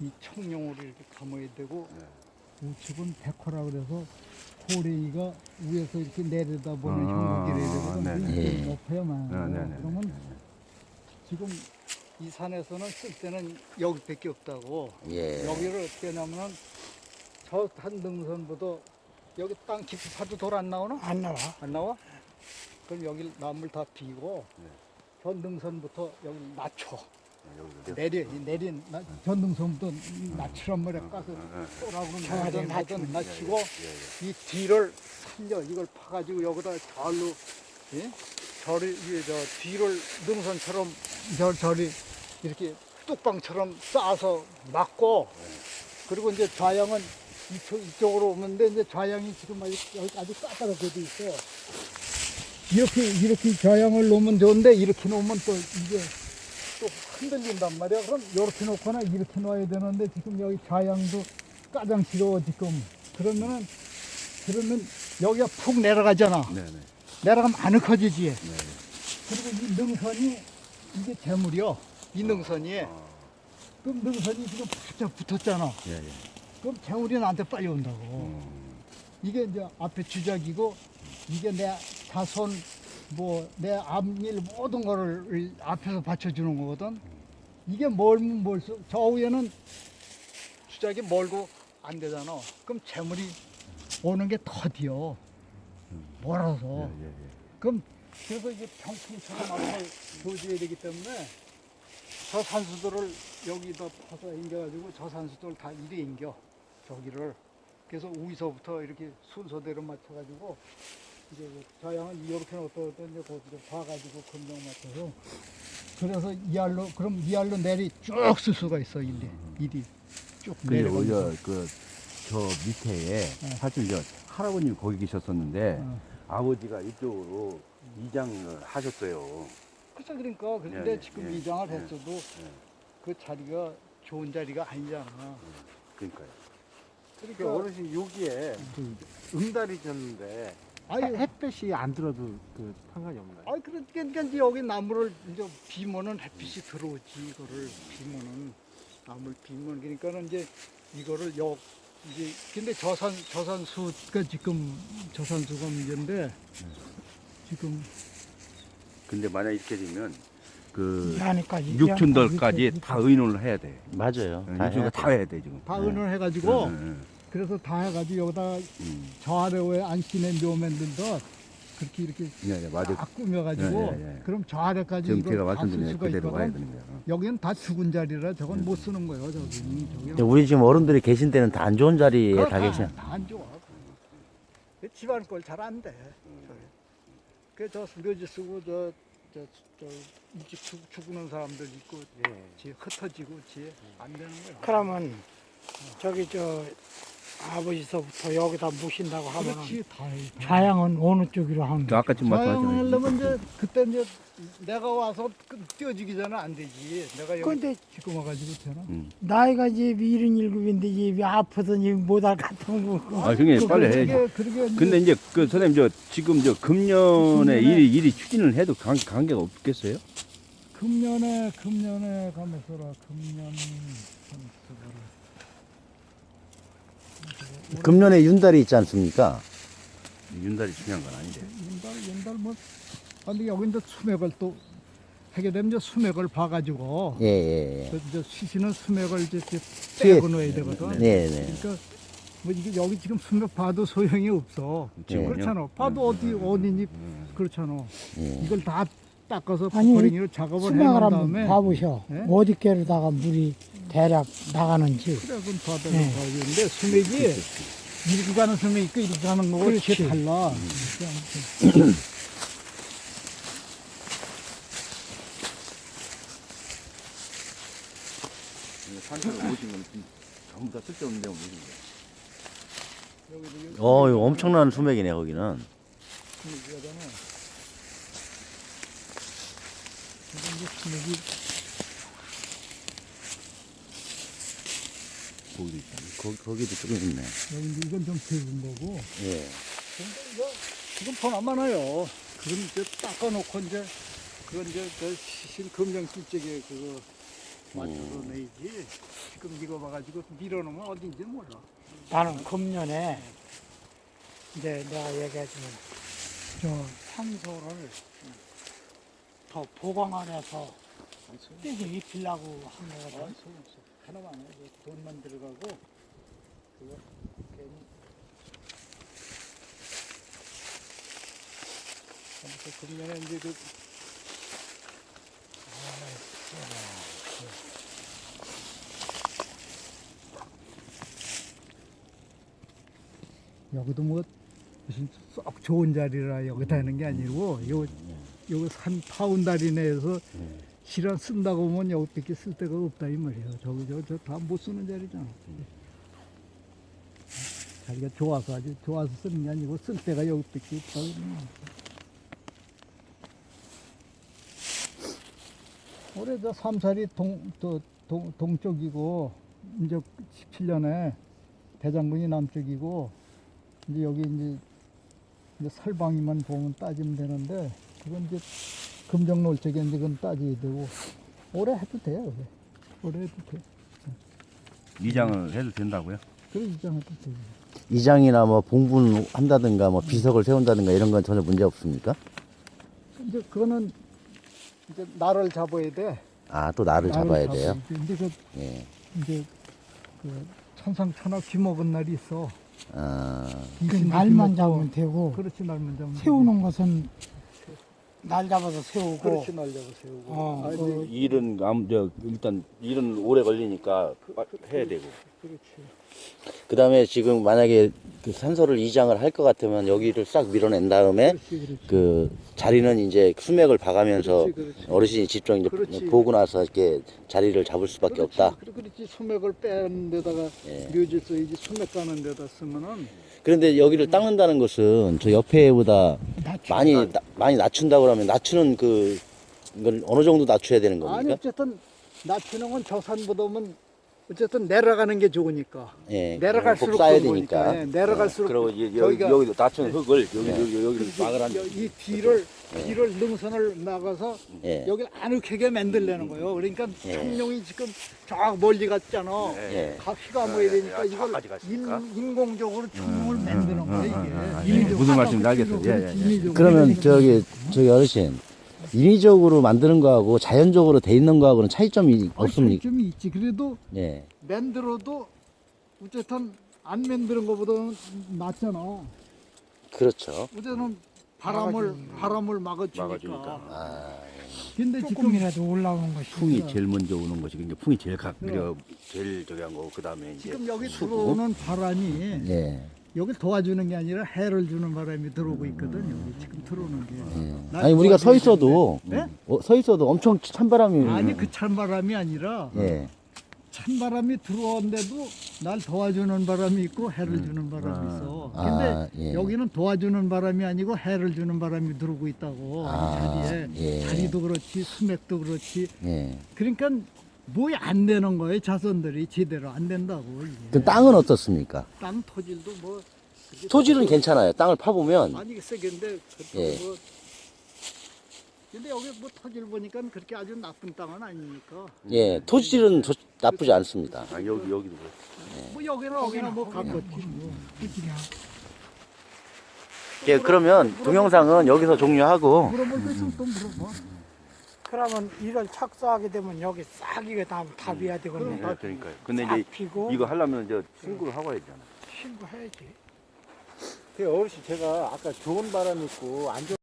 이 청룡으로 이렇게 감아야 되고 네. 우측은 백호라 그래서 호랭이가 위에서 이렇게 내려다보는 아, 형국이라 되거든. 네네. 이게 예. 높아야만. 네, 네, 네. 그러면 지금 이 산에서는 쓸 때는 여기밖에 없다고. 예. 여기를 어떻게 하냐면은 저 한등선보다 여기 땅 깊이 파도 돌 안 나오나? 안 나와. 안 나와? 그럼 여기 나물 다 비고 네. 전등선부터 여기 낮춰. 내려, 이 내린 나- 전등선부터 낮추란 말이야. 까서 네. 쏘라고 저하게 하든 낮추고. 이 뒤를 살려 이걸 파가지고 여기다 절로 예? 절이 이게 저 뒤를 능선처럼 저 절이 이렇게 뚝방처럼 쌓아서 막고 그리고 이제 좌양은 이쪽 이쪽으로 오는데 이제 좌양이 지금 아주 여기 아주 까다롭게 돼 있어. 이렇게 이렇게 좌양을 놓으면 좋은데 이렇게 놓으면 또 이게 또 흔들린단 말이야. 그럼 이렇게 놓거나 이렇게 놔야 되는데 지금 여기 좌양도 까장스러워 지금. 그러면은 그러면 여기가 푹 내려가잖아. 네, 네. 내려가면 아늑해지지. 네. 그리고 이 능선이 이게 재물이요. 이 능선이. 아, 그럼 능선이 지금 바짝 붙었잖아. 예, 예. 그럼 재물이 나한테 빨리 온다고. 음, 이게 이제 앞에 주작이고 이게 내 자손 뭐 내 앞일 모든 거를 앞에서 받쳐주는 거거든. 이게 멀면 멀수 저 위에는 주작이 멀고 안 되잖아. 그럼 재물이 오는 게 더디요. 멀어서. 예, 예, 예. 그럼 그래서 이게 병풍처럼 앞을 보여줘야 되기 때문에 저 산수들을 여기다 파서 옮겨가지고 저 산수들 다 이리 옮겨 저기를 그래서 우위서부터 이렇게 순서대로 맞춰가지고 이제 저 양은 이렇게 어떠 이제 거기서 봐가지고 검정 맞춰서 그래서 이 알로 그럼 이 알로 내리 쭉 쓸 수가 있어 일리 일이 쭉그 내려가면서 오히려 그저 밑에 네. 사실 저 할아버님 거기 계셨었는데 어. 아버지가 이쪽으로 이장을 하셨어요. 그쵸 그러니까 근데 예, 예, 지금 예, 이장을 예. 했어도 그 자리가 좋은 자리가 아니잖아. 그러니까요. 그러니까 그 어르신 여기에 그 응달이 졌는데 아유, 햇볕이 안 들어도 그 상관이 없나요? 아이 그러니까 그러니까 이제 여기 나무를 이제 비면은 햇빛이 들어오지 이거를 비면은 나무를 비면 그러니까는 이제 이거를 역 이제 근데 저산 저산수가 지금 저산수가 문제인데 지금 근데 만약 이렇게 되면 그. 육촌들까지 다 의논을 해야 돼. 맞아요. 다 육촌들 해야 다 해야 돼 지금. 다 의논해가지고 네, 네, 그래서 다 해가지고 여기다 음. 저 아래에 안씨네 묘맨들도 그렇게 이렇게 네, 네, 맞아. 딱 꾸며가지고 네, 네, 네. 그럼 저 아래까지 지금 이걸 제가 다 말씀드린 수가 그대로 가야 있거든. 되는 거예요. 여기는 다 죽은 자리라 저건 못 쓰는 거예요. 저기 근데 저기. 우리 지금 어른들이 계신 데는 다 안 좋은 자리에 다 계셔. 안 좋아. 그 집안 꼴잘안 돼. 그저 묘지 쓰고 저 저 저 일찍 죽, 죽는 사람들 있고 예. 지 흩어지고 지 안 되는 거야. 그러면 저기 저 아버지서부터 여기다 모신다고 하면 그렇지 다. 좌양은 어느 쪽으로 하는 저 아까 지금 자양을 말씀하셨잖아요. 하려면 이제 그때 이제 내가 와서 그 띄워주기 전에 안 되지. 내가 여기 근데 지금 와가지고 되나? 음. 나이가 이제 일흔 일곱인데 이제 아프서 이제 못할 같은 거. 아, 형님 그- 빨리 그게- 해야지. 그게 이제 근데 이제 그 선생님 저 지금 저 금년에 금년에- 일이 일이 추진을 해도 관, 관계가 없겠어요? 금년에 금년에 가면서라 금년 가면서라. 금년에 윤달이 있지 않습니까? 윤달이 중요한 건 아닌데. 옛날 옛날 뭐 아니 여기 이제 수맥을 또 하게 되면 이제 수맥을 봐가지고 예, 예, 예. 그 이제 쉬시는 수맥을 이제 이렇게 수액. 빼고 넣어야 되거든. 네, 네. 그러니까 뭐 이게 여기 지금 수맥 봐도 소용이 없어. 네. 그렇잖아. 봐도 어디 어디니 그렇잖아. 예. 이걸 다 닦아서 아니, 포커링으로 작업을 해놓은 한번 다음에 봐보셔. 네? 어디께로다가 물이 대략 나가는지. 그래 그럼 봐도 네. 봐야겠는데 수맥이 이렇게 가는 수맥 있고 이렇게 가는 거고 그렇지. 이렇게 달라. 전부 다 쓸데없는 거예요. 어, 이거 엄청난 수맥이네, 거기는. 근데 이제 수맥이 거기도 있잖아요. 거기, 거기도 조금 있네. 여기 이건 좀 적은 거고. 예. 근데 이거 지금 돈안 많아요. 그럼 이제 닦아놓고 이제 그건 이제 그 검정 실적에 그거 맞춰서 내야지. 지금 이거 봐가지고 밀어놓으면 어딘지 몰라. 나는 금년에 이제 내가 얘기하지만 저 산소를 더 보강안해서 떼서 입히려고 한 거거든. 하나만 해. 돈만 들어가고 그거 괜히 아무튼 금년에 이제 그 여기도 뭐 무슨 썩 좋은 자리라 여기다 하는 게 아니고 요 요거 산 파운다리 내에서 실안 쓴다고 보면 여기밖에 쓸 데가 없다 이 말이야. 저기 저저 다 못 쓰는 자리잖아. 자기가 좋아서 아주 좋아서 쓰는 게 아니고 쓸 데가 여기밖에 없다. 올해 저 삼살이 동, 또, 동, 동쪽이고 이제 17년에 대장군이 남쪽이고 이제 여기 이제, 이제 살방이만 보면 따지면 되는데 그건 이제 금정놀 쪽에 이제 그건 따져야 되고 올해 해도 돼요. 올해, 올해 해도 돼. 이장을 해도 된다고요? 그래 이장 해도 돼. 이장이나 뭐 봉분한다든가 뭐 비석을 세운다든가 이런 건 전혀 문제 없습니까? 이제 그거는 이제 날을 잡아야 돼. 아또 나를 잡아야 잡아야 돼요. 돼. 이제 그 예. 이제 그 천상천하 귀 먹은 날이 있어. 아, 그 날만. 잡으면 되고 그렇지 날만 잡으면 세우는 것은 날 잡아서 세우고 그렇지 날 잡아 세우고. 어, 아, 그 일은 암, 저, 일단 일은 오래 걸리니까 해야 되고. 그렇지. 그 다음에 지금 만약에 그 산소를 이장을 할 것 같으면 여기를 싹 밀어낸 다음에 그렇지 그렇지. 그 자리는 이제 수맥을 봐가면서 그렇지, 그렇지. 어르신이 직접 이제 그렇지. 보고 나서 이렇게 자리를 잡을 수밖에 그렇지. 없다. 그래, 그렇지 수맥을 빼는 데다가 예. 묘지 써야지 수맥 가는 데다 쓰면은 그런데 여기를 닦는다는 것은 저 옆에보다 많이 나- 많이 낮춘다고 하면 낮추는 그 이걸 어느 정도 낮춰야 되는 아니 겁니까? 어쨌든 낮추는 건 저산보다는 어쨌든 내려가는 게 좋으니까 예. 내려갈수록 꼭 쌓아야 좋은 되니까. 거니까. 예, 내려갈수록 그리고 이- 여기, 저희가 여기도 낮춘 흙을 여기, 네. 여기, 여기를 그렇지. 막으란 여- 이 뒤를 뒤를 능선을 나가서 예. 여기를 아늑하게 만들려는 거예요. 그러니까 예. 청룡이 지금 저 멀리 갔잖아. 예. 가 휘가 모여야 되니까 예, 이걸 저까지 갔으니까. 인, 인공적으로 청룡을 만드는 거야 이게. 예, 인위적으로. 무슨 말씀인지 알겠어요. 예, 예, 예. 그러면 저기 저기 어르신 인위적으로 만드는 거하고 자연적으로 돼 있는 거하고는 차이점이 없습니까? 좀 있지. 그래도 예. 만들어도 어쨌든 안 만드는 것보다는 낫잖아. 그렇죠. 어쨌든 바람을 바람을 막아주니까. 막아주니까. 아, 근데 지금 조금이라도 올라오는 것이 풍이 제일 먼저 오는 것이 그러니까 풍이 제일 각 그려 제일 저기 한 거고 그다음에 이제 지금 여기 수고. 들어오는 바람이 예. 여길 도와주는 게 아니라 해를 주는 바람이 들어오고 있거든. 여기 지금 들어오는 게. 날 아니 우리가 서 도와주는 있어도 네? 어, 서 있어도 엄청 찬바람이 아니 그 찬바람이 아니라 예. 찬바람이 들어온데도 날 도와주는 바람이 있고 해를 주는 바람이 있어. 아, 근데 예. 여기는 도와주는 바람이 아니고 해를 주는 바람이 들어오고 있다고 아, 이 자리에 예. 자리도 그렇지 수맥도 그렇지. 예. 그러니까 뭐안 되는 거예요 자손들이 제대로 안 된다고 이게. 그 땅은 어떻습니까? 땅 토질도 뭐 토질은 괜찮아요. 땅을 파보면 아니 세게인데 그렇다고 예. 뭐 근데 여기 뭐 토질 보니까 그렇게 아주 나쁜 땅은 아니니까 예, 토질은 저- 나쁘지 않습니다. 아, 여기 여기도 그래. 뭐 여기나 여기나 뭐 가깝지 뭐. 예, 그러면 동영상은 여기서 종료하고 물어볼 거 있으면 또 물어봐. 그러면 이걸 착수하게 되면 여기 싹 이게 다 답이야 되겠네. 예, 그러니까요. 근데 싹 이제 피고 이거 하려면 이제 신고를 하고 해야 되잖아. 신고해야지. 그 어르신 제가 아까 좋은 바람 있고 안 좋은